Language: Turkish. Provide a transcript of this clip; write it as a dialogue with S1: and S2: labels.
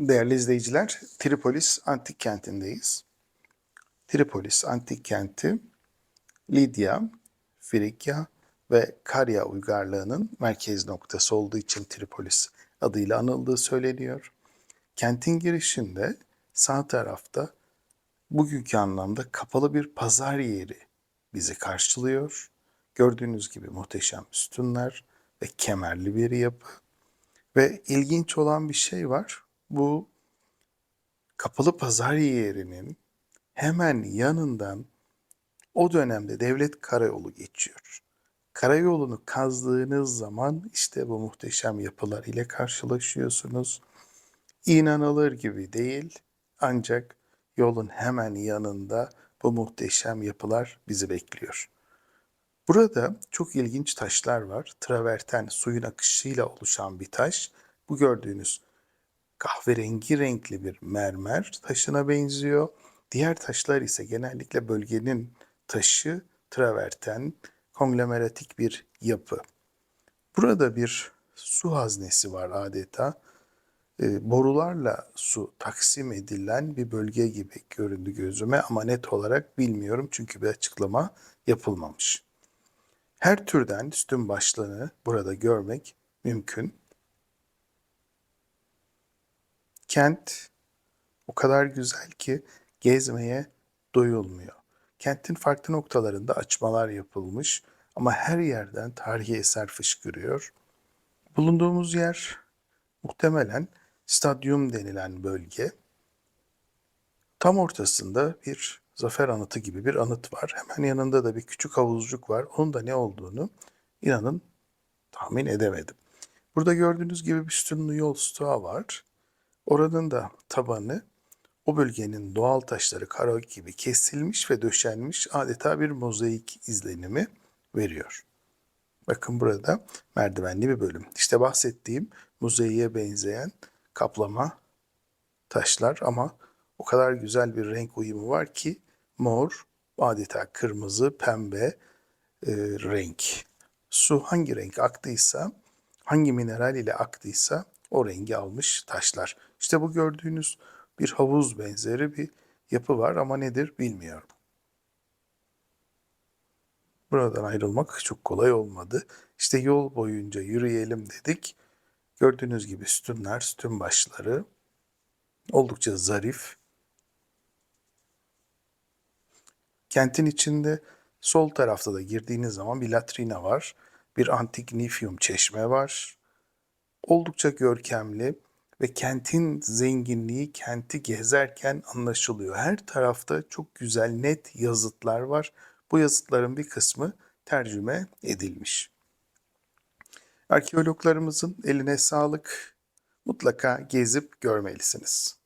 S1: Değerli izleyiciler, Tripolis antik kentindeyiz. Tripolis antik kenti Lidya, Frikya ve Karya uygarlığının merkez noktası olduğu için Tripolis adıyla anıldığı söyleniyor. Kentin girişinde sağ tarafta bugünkü anlamda kapalı bir pazar yeri bizi karşılıyor. Gördüğünüz gibi muhteşem sütunlar ve kemerli bir yapı. Ve ilginç olan bir şey var. Bu kapalı pazar yerinin hemen yanından o dönemde devlet karayolu geçiyor. Karayolunu kazdığınız zaman işte bu muhteşem yapılar ile karşılaşıyorsunuz. İnanılır gibi değil ancak yolun hemen yanında bu muhteşem yapılar bizi bekliyor. Burada çok ilginç taşlar var. Traverten suyun akışıyla oluşan bir taş. Bu gördüğünüz kahverengi renkli bir mermer taşına benziyor. Diğer taşlar ise genellikle bölgenin taşı traverten konglomeratik bir yapı. Burada bir su haznesi var adeta. E, borularla su taksim edilen bir bölge gibi göründü gözüme ama net olarak bilmiyorum çünkü bir açıklama yapılmamış. Her türden sütun başlığını burada görmek mümkün. Kent o kadar güzel ki gezmeye doyulmuyor. Kentin farklı noktalarında açmalar yapılmış ama her yerden tarihi eser fışkırıyor. Bulunduğumuz yer muhtemelen stadyum denilen bölge. Tam ortasında bir zafer anıtı gibi bir anıt var. Hemen yanında da bir küçük havuzcuk var. Onun da ne olduğunu inanın tahmin edemedim. Burada gördüğünüz gibi bir sütunlu yol stoğa var. Oranın da tabanı o bölgenin doğal taşları kara gibi kesilmiş ve döşenmiş adeta bir mozaik izlenimi veriyor. Bakın burada merdivenli bir bölüm. İşte bahsettiğim mozaiğe benzeyen kaplama taşlar ama o kadar güzel bir renk uyumu var ki mor, adeta kırmızı, pembe e, renk. Su hangi renk aktıysa, hangi mineral ile aktıysa o rengi almış taşlar. İşte bu gördüğünüz bir havuz benzeri bir yapı var ama nedir bilmiyorum. Buradan ayrılmak çok kolay olmadı. İşte yol boyunca yürüyelim dedik. Gördüğünüz gibi sütunlar, sütun başları oldukça zarif. Kentin içinde sol tarafta da girdiğiniz zaman bir latrina var. Bir antik nifyum çeşme var. Oldukça görkemli ve kentin zenginliği kenti gezerken anlaşılıyor. Her tarafta çok güzel net yazıtlar var. Bu yazıtların bir kısmı tercüme edilmiş. Arkeologlarımızın eline sağlık. Mutlaka gezip görmelisiniz.